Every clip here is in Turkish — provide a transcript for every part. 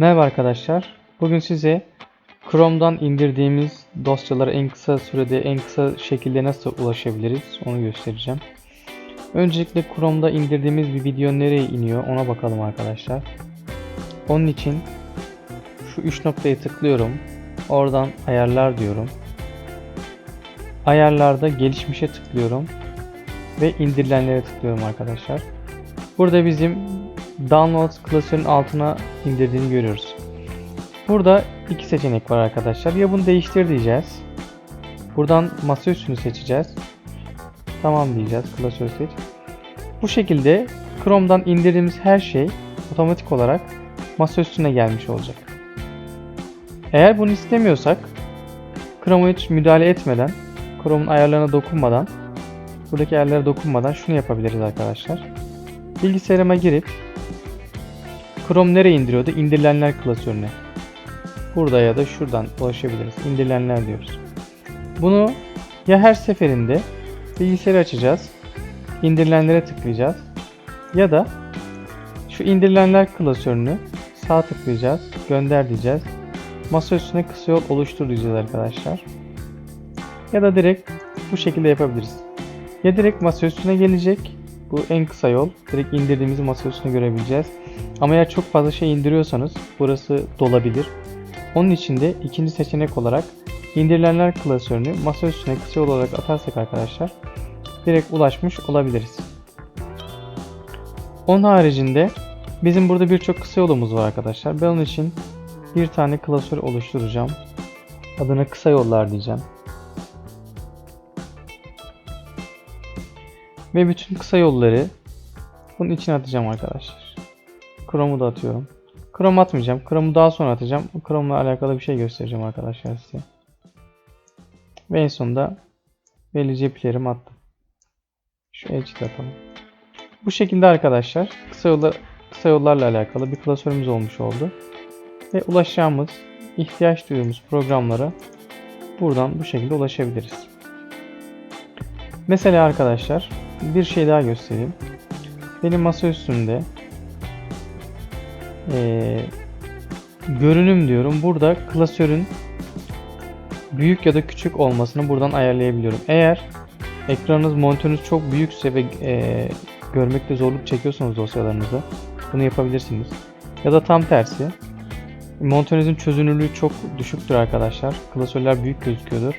Merhaba arkadaşlar. Bugün size Chrome'dan indirdiğimiz dosyalara en kısa sürede, en kısa şekilde nasıl ulaşabiliriz onu göstereceğim. Öncelikle Chrome'da indirdiğimiz bir video nereye iniyor ona bakalım arkadaşlar. Onun için şu üç noktaya tıklıyorum. Oradan ayarlar diyorum. Ayarlarda gelişmişe tıklıyorum ve indirilenlere tıklıyorum arkadaşlar. Burada bizim Downloads klasörün altına indirdiğini görüyoruz. Burada iki seçenek var arkadaşlar. Ya bunu değiştir diyeceğiz. Buradan masaüstünü seçeceğiz. Tamam diyeceğiz. Klasörü seç. Bu şekilde Chrome'dan indirdiğimiz her şey otomatik olarak masaüstüne gelmiş olacak. Eğer bunu istemiyorsak Chrome'a hiç müdahale etmeden Chrome'un ayarlarına dokunmadan buradaki ayarlara dokunmadan şunu yapabiliriz arkadaşlar. Bilgisayarıma girip Chrome nereye indiriyordu? İndirilenler klasörüne. Burada ya da şuradan ulaşabiliriz. İndirilenler diyoruz. Bunu ya her seferinde bilgisayarı açacağız. indirilenlere tıklayacağız. Ya da şu indirilenler klasörünü sağ tıklayacağız. Gönder diyeceğiz. Masa üstüne kısa yol oluştur diyeceğiz arkadaşlar. Ya da direkt bu şekilde yapabiliriz. Ya direkt masa üstüne gelecek. Bu en kısa yol. Direkt indirdiğimiz masa üstüne görebileceğiz. Ama eğer çok fazla şey indiriyorsanız burası dolabilir. Onun için de ikinci seçenek olarak indirilenler klasörünü masa üstüne kısa yol olarak atarsak arkadaşlar direkt ulaşmış olabiliriz. Onun haricinde bizim burada birçok kısa yolumuz var arkadaşlar. Ben onun için bir tane klasör oluşturacağım. Adına kısa yollar diyeceğim. Ve bütün kısa yolları bunun içine atacağım arkadaşlar. Chrome'u da atıyorum. Chrome atmayacağım. Chrome'u daha sonra atacağım. Chrome'la alakalı bir şey göstereceğim arkadaşlar size. Ve en sonunda belli ceplerimi attım. Şu edge'i atalım. Bu şekilde arkadaşlar kısa, yolla, kısa yollarla alakalı bir klasörümüz olmuş oldu. Ve ulaşacağımız, ihtiyaç duyduğumuz programlara buradan bu şekilde ulaşabiliriz. Mesela arkadaşlar bir şey daha göstereyim. Benim masa üstünde ee, görünüm diyorum. Burada klasörün büyük ya da küçük olmasını buradan ayarlayabiliyorum. Eğer ekranınız monitörünüz çok büyükse ve e, görmekte zorluk çekiyorsanız dosyalarınızı bunu yapabilirsiniz. Ya da tam tersi monitörünüzün çözünürlüğü çok düşüktür arkadaşlar. Klasörler büyük gözüküyordur.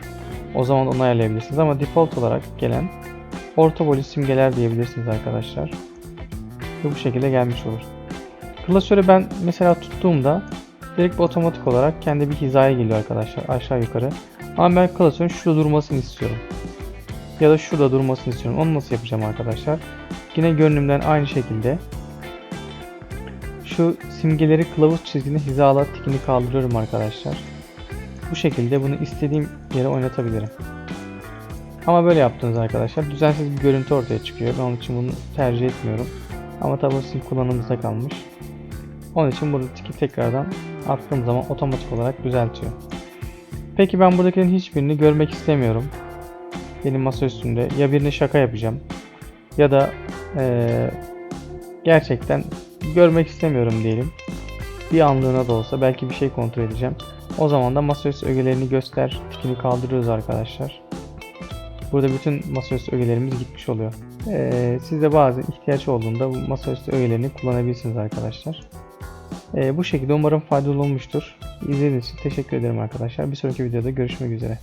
O zaman onu ayarlayabilirsiniz ama default olarak gelen orta boy simgeler diyebilirsiniz arkadaşlar. Ve bu şekilde gelmiş olur. Klasörü ben mesela tuttuğumda direkt otomatik olarak kendi bir hizaya geliyor arkadaşlar aşağı yukarı. Ama ben klasörün şurada durmasını istiyorum. Ya da şurada durmasını istiyorum. Onu nasıl yapacağım arkadaşlar? Yine görünümden aynı şekilde şu simgeleri kılavuz çizgini hizala tikini kaldırıyorum arkadaşlar. Bu şekilde bunu istediğim yere oynatabilirim. Ama böyle yaptığınız arkadaşlar düzensiz bir görüntü ortaya çıkıyor. Ben onun için bunu tercih etmiyorum. Ama tabi sizin kullanımınızda kalmış. Onun için burada tiki tekrardan attığım zaman otomatik olarak düzeltiyor. Peki ben buradakilerin hiçbirini görmek istemiyorum. Benim masa üstünde ya birini şaka yapacağım ya da ee, gerçekten görmek istemiyorum diyelim. Bir anlığına da olsa belki bir şey kontrol edeceğim. O zaman da masaüstü ögelerini göster tikini kaldırıyoruz arkadaşlar. Burada bütün masaüstü ögelerimiz gitmiş oluyor. Ee, siz de bazı ihtiyaç olduğunda bu masaüstü ögelerini kullanabilirsiniz arkadaşlar. Ee, bu şekilde umarım faydalı olmuştur. İzlediğiniz için teşekkür ederim arkadaşlar. Bir sonraki videoda görüşmek üzere.